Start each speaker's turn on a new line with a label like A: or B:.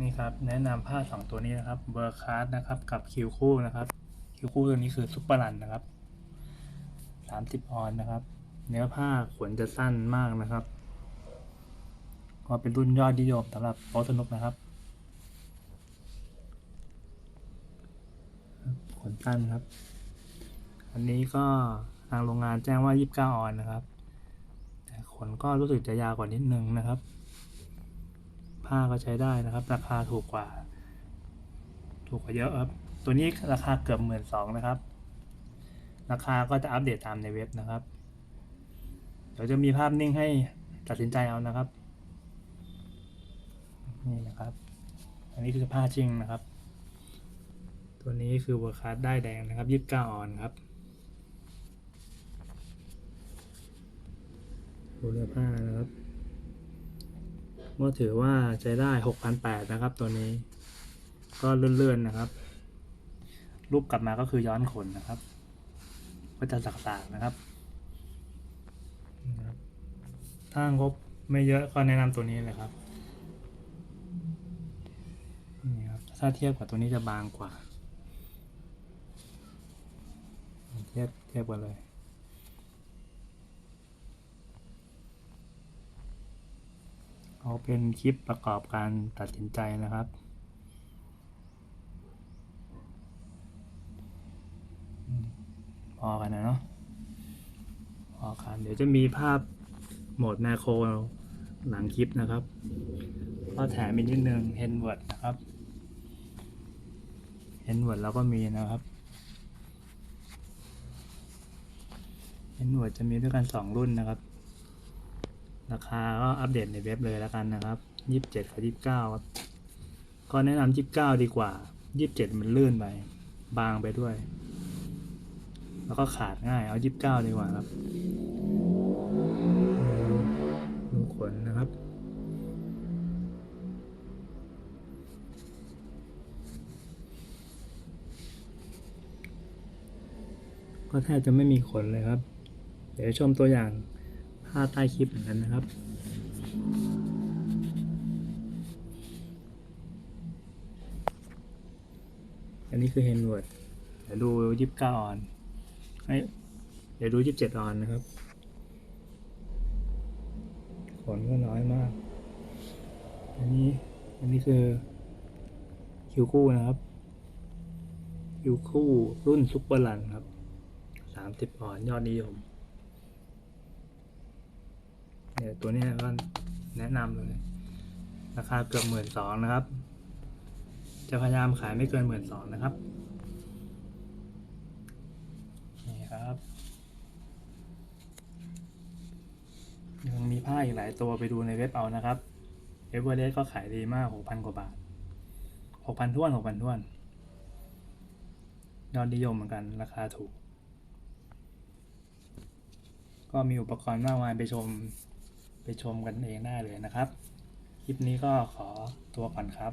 A: นี่ครับแนะนำผ้าสองตัวนี้นะครับเบอร์คาร์ดนะครับกับคิวคู่นะครับคิวคู่ตัวนี้คือซุปเปอร์รันนะครับสามสิบออนนะครับ เนื้อผ้าขนจะสั้นมากนะครับก็เป็นรุ่นยอดนิยมสำหรับโต๊สนุกนะครับ ขนสั้นครับ อันนี้ก็ทางโรงงานแจ้งว่า 29 ออนนะครับ แต่ขนก็รู้สึกจะยาวกว่านิดนึงนะครับ ผ้าก็ใช้ได้นะครับ ราคาถูกกว่า ถูกกว่าเยอะครับ ตัวนี้ราคาเกือบหมื่นสองนะครับ ราคาก็จะอัปเดตตามในเว็บนะครับ เดี๋ยวจะมีภาพนิ่งให้ตัดสินใจเอานะครับ นี่นะครับ อันนี้คือผ้าจริงนะครับ ตัวนี้คือเวอร์คัสได้แดงนะครับยี่สิบเก้าออนครับดูเนื้อผ้านะครับ ก็ถือว่าใช้ได้หกพันแปดนะครับตัวนี้ ก็เลื่อนๆนะครับ รูปกลับมาก็คือย้อนขนนะครับ ก็จะสักๆนะครับนะครับ ถ้างบไม่เยอะก็แนะนำตัวนี้เลยครับนี่ครับ ถ้าเทียบกับตัวนี้จะบางกว่า เทียบเทียบกันเลย เอาเป็นคลิปประกอบการตัดสินใจนะครับพอกันนะเนาะพอกันเดี๋ยวจะมีภาพโหมดแมคโครหลังคลิปนะครับ ก็แถมอีกนิดนึง h e n w o r d นะครับ h e n w o r d เราก็มีนะครับ h e n w o r d จะมีด้วยกันสองรุ่นนะครับ ราคาก็อัปเดตในเว็บเลยแล้วกันนะครับยี่สิบเจ็ดกับยี่สิบเก้าก็แนะนำยี่สิบเก้าดีกว่ายี่สิบเจ็ดมันลื่นไป บางไปด้วย แล้วก็ขาดง่ายเอายี่สิบเก้าดีกว่าครับดูขนนะครับก็แทบจะไม่มีขนเลยครับ เดี๋ยวชมตัวอย่าง้าใต้คลิปเหมือนกันนะครับอันนี้คือเฮนเวิร์ดเดี๋ยวดูยี่สิบเก้าออนเอ้ยเดี๋ยวดูยี่สิบเจ็ดออนนะครับขนก็น้อยมาก อันนี้ อันนี้คือคิวคู่นะครับคิวคู่รุ่นซุปเปอร์ลันครับสามสิบออนยอดนิยม เนี่ยตัวนี้ก็แนะนำเลย ราคาเกือบหมื่นสองนะครับ จะพยายามขายไม่เกินหมื่นสองนะครับ นี่ครับ ยังมีผ้าอีกหลายตัวไปดูในเว็บเอานะครับเอเวอเรสก็ขายดีมากหกพันกว่าบาทหกพันท้วนหกพันท้วนยอดนิยมเหมือนกันราคาถูก ก็มีอุปกรณ์มากมายไปชม ไปชมกันเองได้เลยนะครับ คลิปนี้ก็ขอตัวก่อนครับ